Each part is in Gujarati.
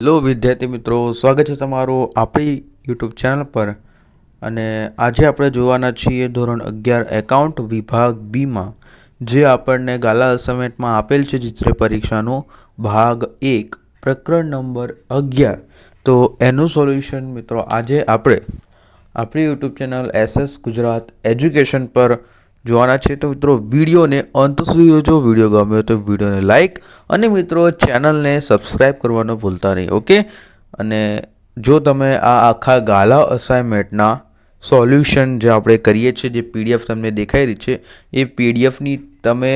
હેલો વિદ્યાર્થી મિત્રો, સ્વાગત છે તમારું આપણી યુટ્યુબ ચેનલ પર. અને આજે આપણે જોવાના છીએ ધોરણ અગિયાર, એકાઉન્ટ વિભાગ બીમાં, જે આપણને ગાલા અસાઇનમેન્ટમાં આપેલ છે ચિત્ર પરીક્ષાનો ભાગ એક, પ્રકરણ નંબર અગિયાર. તો એનું સોલ્યુશન મિત્રો આજે આપણે આપણી YouTube channel SS Gujarat education પર જોવાના છે. તો મિત્રો, વિડીયોને અંત સુધી જોજો. વીડિયો ગમ્યો તો વિડીયોને લાઈક અને મિત્રો, ચેનલને સબસ્ક્રાઈબ કરવાનું ભૂલતા નહીં, ઓકે? અને જો તમે આ આખા ગાલા અસાઇનમેન્ટના સોલ્યુશન જે આપણે કરીએ છીએ, જે પીડીએફ તમને દેખાઈ રહી છે, એ પીડીએફની તમે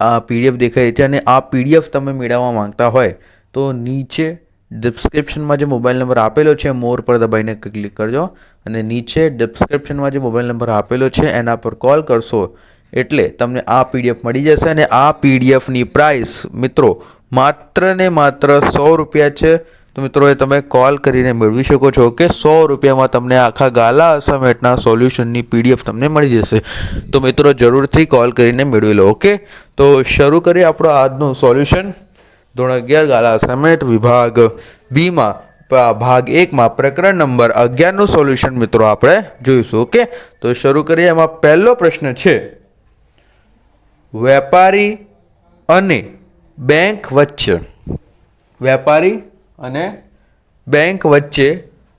આ પીડીએફ દેખાઈ રહી છે અને આ પીડીએફ તમે મેળવવા માંગતા હોય, તો નીચે ડિસ્ક્રિપ્શનમાં જે મોબાઈલ નંબર આપેલો છે, મોર પર દબાઈને ક્લિક કરજો. અને નીચે ડિસ્ક્રિપ્શનમાં જે મોબાઈલ નંબર આપેલો છે, એના પર કોલ કરશો, એટલે તમને આ પીડીએફ મળી જશે. અને આ પીડીએફની પ્રાઇસ મિત્રો, માત્ર ને માત્ર સો રૂપિયા છે. તો મિત્રો, એ તમે કોલ કરીને મેળવી શકો છો કે સો રૂપિયામાં તમને આખા ગાલા અસાઇનમેન્ટના સોલ્યુશનની પીડીએફ તમને મળી જશે. તો મિત્રો, જરૂરથી કોલ કરીને મેળવી લો ઓકે તો શરૂ કરીએ આપણો આજનું સોલ્યુશન ધોરણ અગિયાર ગાલા સમેટ વિભાગ બીમાં ભાગ એકમાં પ્રકરણ નંબર અગિયારનું સોલ્યુશન મિત્રો આપણે જોઈશું, ઓકે? તો શરૂ કરીએ. એમાં પહેલો પ્રશ્ન છે, વેપારી અને બેંક વચ્ચે, વેપારી અને બેંક વચ્ચે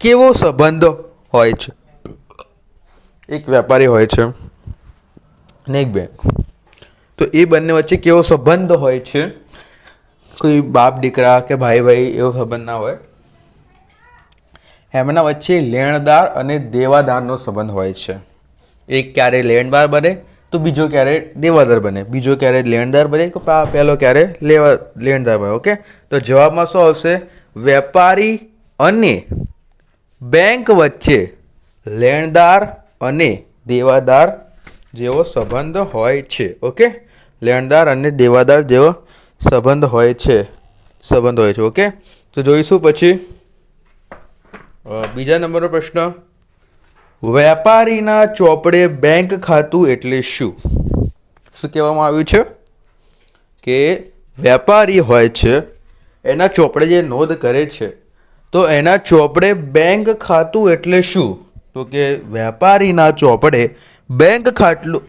કેવો સંબંધ હોય છે? એક વેપારી હોય છે અને એક બેંક. તો એ બંને વચ્ચે કેવો સંબંધ હોય છે? કોઈ બાપ દીકરા કે ભાઈ ભાઈ એવો સંબંધ ના હોય. એમના વચ્ચે લેણદાર અને દેવાદારનો સંબંધ હોય છે. એક ક્યારે લેણદાર બને, તો બીજો ક્યારે દેવાદાર બને. બીજો ક્યારે લેણદાર બને કે પહેલો ક્યારે લેવા, લેણદાર બને ઓકે તો જવાબમાં શું આવશે? વેપારી અને બેંક વચ્ચે લેણદાર અને દેવાદાર જેવો સંબંધ હોય છે ઓકે લેણદાર અને દેવાદાર જેવો સંબંધ હોય છે. સંબંધ હોય છે, ઓકે? તો જોઈશું પછી. બીજા નંબરનો પ્રશ્ન. વેપારીના ચોપડે બેંક ખાતું એટલે શું? શું કહેવામાં આવ્યું છે? કે વેપારી હોય છે, એના ચોપડે જે નોંધ કરે છે, તો એના ચોપડે બેંક ખાતું એટલે શું? તો કે વેપારીના ચોપડે બેંક ખાટલું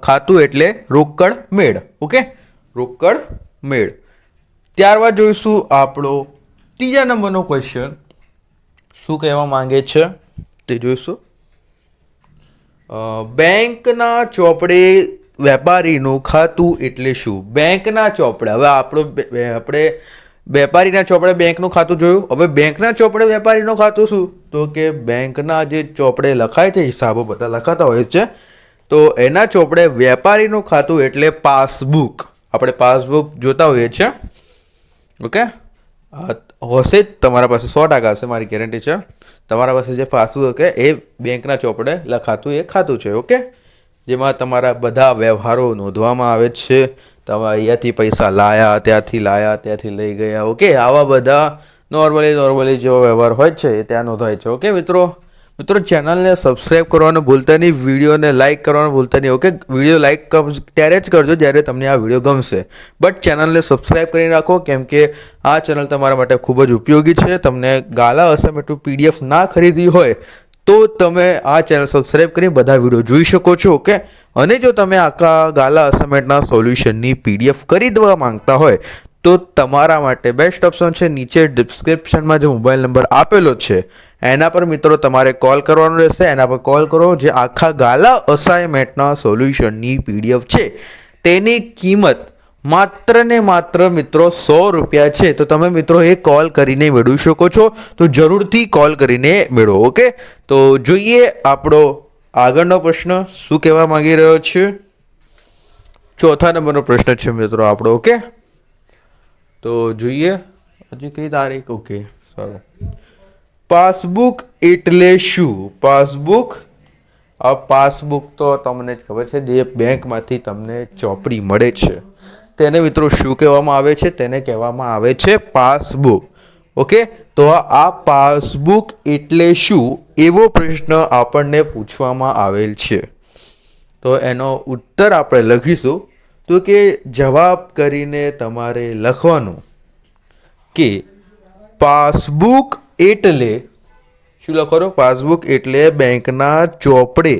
ખાતું એટલે રોકડ મેળ, ઓકે? રોકડ મેળ. ત્યારબાદ જોઈશું આપણો ત્રીજા નંબરનો ક્વેશ્ચન શું કહેવા માંગે છે? તે જોઈશું. બેંકના ચોપડે વેપારીનું ખાતું એટલે શું? બેંકના ચોપડે. હવે આપણો આપણે વેપારીના ચોપડે બેંકનું ખાતું જોયું. હવે બેંકના ચોપડે વેપારીનું ખાતું શું? તો કે બેંકના જે ચોપડે લખાય છે, હિસાબો બધા લખાતા હોય છે. તો એના ચોપડે વેપારીનું ખાતું એટલે પાસબુક. આપણે પાસબુક જોતા હોઈએ છીએ. ઓકે હશે જ તમારા પાસે સો ટકા હશે, મારી ગેરંટી છે. તમારા પાસે જે પાસબુક કે એ બેંકના ચોપડે લખાતું, એ ખાતું છે ઓકે જેમાં તમારા બધા વ્યવહારો નોંધવામાં આવે છે. તમે અહીંયાથી પૈસા લાયા, ત્યાંથી લાયા, ત્યાંથી લઈ ગયા ઓકે આવા બધા નોર્મલી નોર્મલી જેવો વ્યવહાર હોય છે, એ ત્યાં નોંધાય છે ઓકે મિત્રો? મિત્રો ચેનલને સબસ્ક્રાઇબ કરવાનું ભૂલતા નહીં વિડીયોને લાઇક કરવાનું ભૂલતા નહીં ઓકે વીડિયો લાઇક ત્યારે જ કરજો જ્યારે તમને આ વીડિયો ગમશે. બટ ચેનલને સબસ્ક્રાઈબ કરી રાખો, કેમ કે આ ચેનલ તમારા માટે ખૂબ જ ઉપયોગી છે. તમને ગાલા અસમેટું પીડીએફ ના ખરીદી હોય, તો તમે આ ચેનલ સબસ્ક્રાઈબ કરી બધા વીડિયો જોઈ શકો છો ઓકે અને જો તમે આખા ગાલા અસમેટના સોલ્યુશનની પીડીએફ ખરીદવા માંગતા હોય તો તમારા માટે બેસ્ટ ઓપ્શન છે, નીચે ડિસ્ક્રિપ્શનમાં જે મોબાઈલ નંબર આપેલો છે, એના પર મિત્રો તમારે કોલ કરવાનો રહેશે. એના પર કોલ કરો, જે આખા ગાલા અસાઇનમેન્ટના સોલ્યુશનની પીડીએફ છે. તેની કિંમત માત્ર ને માત્ર મિત્રો સો રૂપિયા છે. તો તમે મિત્રો એ કોલ કરીને મેળવી શકો છો. તો જરૂરથી કોલ કરીને મેળવો ઓકે તો જોઈએ આપણો આગળનો પ્રશ્ન, શું કહેવા માંગી રહ્યો છે? ચોથા નંબરનો પ્રશ્ન છે મિત્રો આપણો ઓકે તો જોઈએ. હજી કઈ તારીખ? ઓકે સારું. પાસબુક એટલે શું? પાસબુક આ પાસબુક તો તમને જ ખબર છે, જે બેંકમાંથી તમને ચોપડી મળે છે. તેને મિત્રો શું કહેવામાં આવે છે? તેને કહેવામાં આવે છે પાસબુક ઓકે તો આ પાસબુક એટલે શું? એવો પ્રશ્ન આપણને પૂછવામાં આવેલ છે. તો એનો ઉત્તર આપણે લખીશું. તો કે જવાબ કરીને તમારે લખવાનું કે પાસબુક એટલે શું લખવાનો? પાસબુક એટલે બેંકના ચોપડે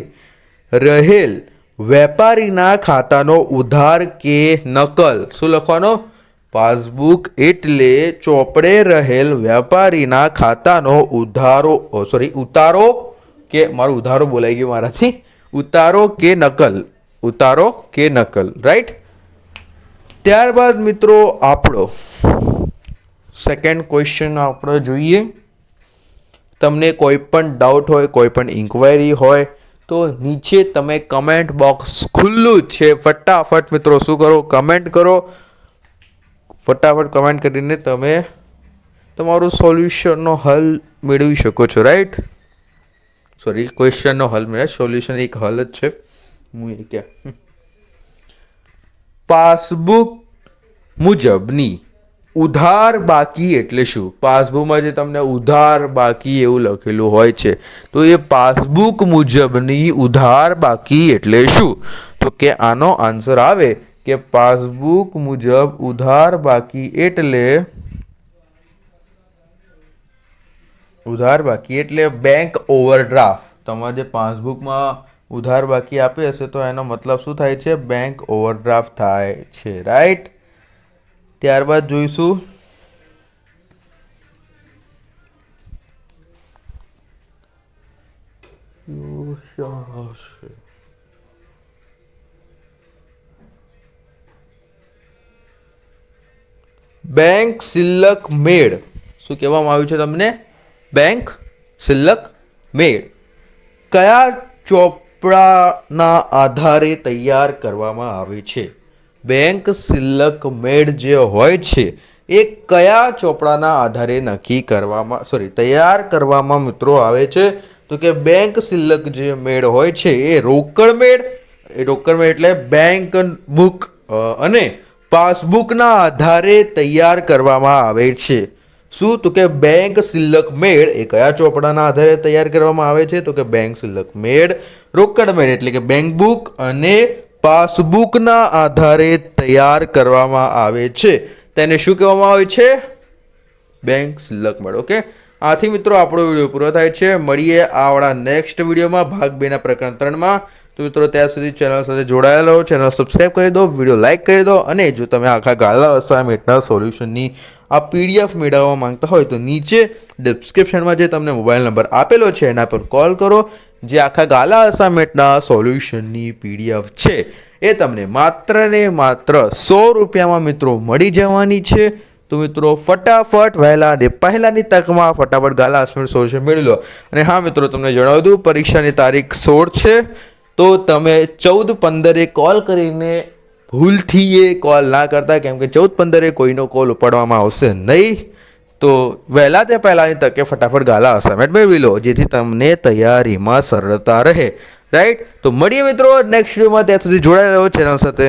રહેલ વેપારીના ખાતાનો ઉધાર કે નકલ. શું લખવાનો? પાસબુક એટલે ચોપડે રહેલ વેપારીના ખાતાનો ઉધારો સોરી ઉતારો કે, મારો ઉધારો બોલાઈ ગયો મારાથી. ઉતારો કે નકલ. ઉતારો કે નકલ રાઈટ ત્યારબાદ મિત્રો આપણો સેકન્ડ ક્વેશ્ચન આપણે જોઈએ. તમને કોઈ પણ ડાઉટ હોય, કોઈ પણ ઇન્ક્વાયરી હોય, તો નીચે તમે કમેન્ટ બોક્સ ખુલ્લું જ છે. ફટાફટ મિત્રો શું કરો? કમેન્ટ કરો. ફટાફટ કમેન્ટ કરીને તમે તમારું સોલ્યુશનનો હલ મેળવી શકો છો રાઈટ સોરી ક્વેશ્ચનનો હલ મેળવે. સોલ્યુશન એક હલ જ છે. એ પાસબુક મુજબની ઉધાર બાકી એટલે શું? પાસબુકમાં જે તમને ઉધાર બાકી એવું લખેલું હોય છે, તો એ પાસબુક મુજબની ઉધાર બાકી એટલે શું? તો કે આનો આન્સર આવે કે પાસબુક મુજબ ઉધાર બાકી એટલે ઉધાર બાકી એટલે બેંક ઓવરડ્રાફ્ટ તમારે જે પાસબુકમાં ઉધાર બાકી આપી હશે તો એનો મતલબ શું થાય છે? બેંક ઓવરડ્રાફ્ટ થાય છે રાઈટ ત્યારબાદ જોઈશું. બેંક સિલ્લક મેળ શું કહેવામાં આવ્યું છે તમને? બેંક સિલ્લક મેળ કયા ચોપડાના આધારે તૈયાર કરવામાં આવે છે. બેંક સિલ્લક મેળ જે હોય છે, એ કયા ચોપડાના આધારે નક્કી કરવામાં સોરી તૈયાર કરવામાં મિત્રો આવે છે? તો કે બેંક સિલ્લક જે મેળ હોય છે, એ રોકડ મેળ એ રોકડ મેળ એટલે બેંક બુક અને પાસબુકના આધારે તૈયાર કરવામાં આવે છે. શું તો કે બેંક સિલ્લક મેળ, એ કયા ચોપડાના આધારે તૈયાર કરવામાં આવે છે? તો કે બેંક સિલ્લક મેળ, રોકડ મેળ એટલે કે બેંક બુક અને પાસબુકના આધારે તૈયાર કરવામાં આવે છે. તેને શું કહેવામાં આવે છે? બેંક સિલ્લક મેળ, ઓકે? આથી મિત્રો આપણો વીડિયો પૂરો થાય છે. મળીએ આવડા નેક્સ્ટ વિડીયોમાં, ભાગ બેના પ્રકરણ ત્રણમાં. તો મિત્રો, ત્યાં સુધી ચેનલ સાથે જોડાયેલા રહો. ચેનલ સબસ્ક્રાઈબ કરી દો વીડિયો લાઇક કરી દો અને જો તમે આખા ગાલા અસાઇમેન્ટના સોલ્યુશનની આ પીડીએફ મેળવવા માંગતા હોય તો નીચે ડિસ્ક્રિપ્શનમાં જે તમને મોબાઈલ નંબર આપેલો છે, એના પર કોલ કરો. જે આખા ગાલા અસાઇમેન્ટના સોલ્યુશનની પીડીએફ છે, એ તમને માત્ર ને માત્ર સો રૂપિયામાં મિત્રો મળી જવાની છે. તો મિત્રો, ફટાફટ વહેલા અને પહેલાંની તકમાં ફટાફટ ગાલા અસમેન્ટ સોલ્યુશન મેળવી લો. અને હા મિત્રો, તમને જણાવી દઉં, પરીક્ષાની તારીખ સોળ છે. તો તમે ચૌદ પંદરે કોલ કરીને ભૂલથી એ કોલ ના કરતા, કેમ કે ચૌદ પંદરે કોઈનો કોલ ઉપાડવામાં આવશે નહીં. તો વહેલા તે પહેલાંની તકે ફટાફટ ગાલા અસાઇનમેન્ટ મેળવી લો જેથી તમને તૈયારીમાં સરળતા રહે. રાઈટ તો મળીએ મિત્રો નેક્સ્ટ વિડીયોમાં ત્યાં સુધી જોડાયેલા રહો ચેનલ સાથે.